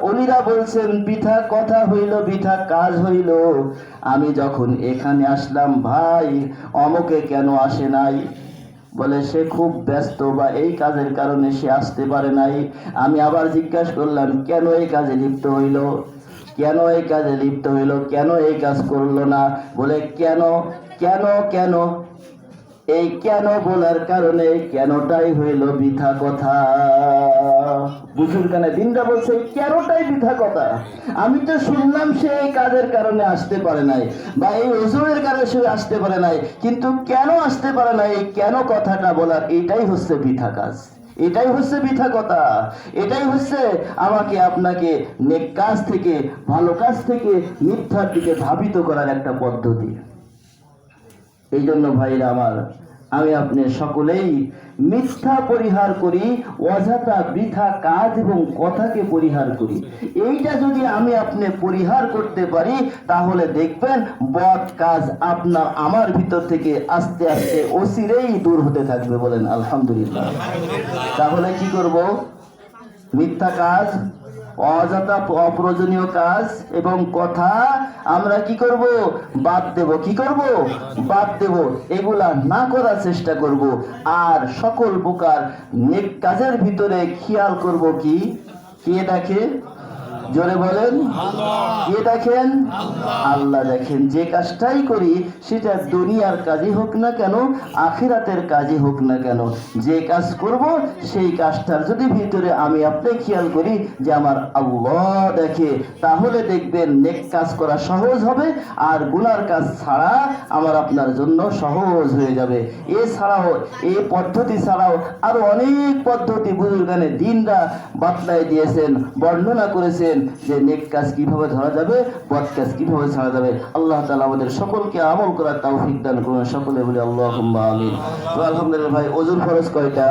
অলিরা বলছেন, বৃথা কথা হইল, বৃথা কাজ হইল। আমি যখন এখানে আসলাম, ভাই, অমকে কেন আসে নাই? বলে, সে খুব ব্যস্ত বা এই কাজের কারণে সে আসতে পারে নাই। আমি আবার জিজ্ঞাসা করলাম, কেন এই কাজে লিপ্ত হইল? কেন এই কাজে লিপ্ত হইল? কেন এই কাজ করল না? বলে, কেন? কেন? কেন? এই কেন বলার কারণে কেনটাই হইল বৃথা কথা? বুঝুর কানে দিনটা বলছে, কেনটাই বৃথা কথা? আমি তো শুনলাম সে এই কাজের কারণে আসতে পারে নাই, বা এই ওজনের কারণে সে আসতে পারে নাই, কিন্তু কেন আসতে পারে নাই, কেন কথাটা বলার? এটাই হচ্ছে বৃথা কাজ। এটাই হচ্ছে বৃথা কথা। এটাই হচ্ছে আমাকে আপনাকে নেক কাজ থেকে, ভালো কাজ থেকে মিথ্যার দিকে ধাবিত করার একটা পদ্ধতি। এই জন্য ভাইরা আমার, আমি আপনি সকলেই মিথ্যা পরিহার করি, অযথা বৃথা কাজ এবং কথাকে পরিহার করি। এইটা যদি আমি আপনি পরিহার করতে পারি, তাহলে দেখবেন বদ কাজ আপনার আমার ভিতর থেকে আস্তে আস্তে অচিরেই দূর হতে থাকবে বলেন, আলহামদুলিল্লাহ। তাহলে কি করব? মিথ্যা কাজ অযথা অপ্রয়োজনীয় কাজ এবং কথা আমরা কি করব? বাদ দেব। কি করব? বাদ দেব। এগুলা না করার চেষ্টা করব। আর সকল প্রকার নেক কাজের ভিতরে খেয়াল করব কি? কে দেখে জোরে বলেন। কে দেখেন? আল্লাহ। দেখেন। যে কাজটাই করি সেটা দুনিয়ার কাজই হোক না কেন আখিরাতের কাজই হোক না কেন। যে কাজ করব সেই কাজটার যদি ভিতরে আমি আপনি খেয়াল করি যে আমার আল্লাহ দেখে তাহলে দেখবেন নেক কাজ করা সহজ হবে আর গুনার কাজ ছাড়া আমার আপনার জন্য সহজ হয়ে যাবে। এছাড়াও এই পদ্ধতি ছাড়াও আরও অনেক পদ্ধতি বুজুর্গানে দিনরা বাতলাই দিয়েছেন বর্ণনা করেছেন। যে নেক কাজ কীভাবে ধরা যাবে, বদ কাজ কীভাবে ছাড়া যাবে, আল্লাহ তালা আমাদের সকলকে আমল করার তাও দান করুন সকলে বলে আল্লাহ আমিন। আলহামদুলিল্লাহ ভাই অজুর খরচ কয়টা?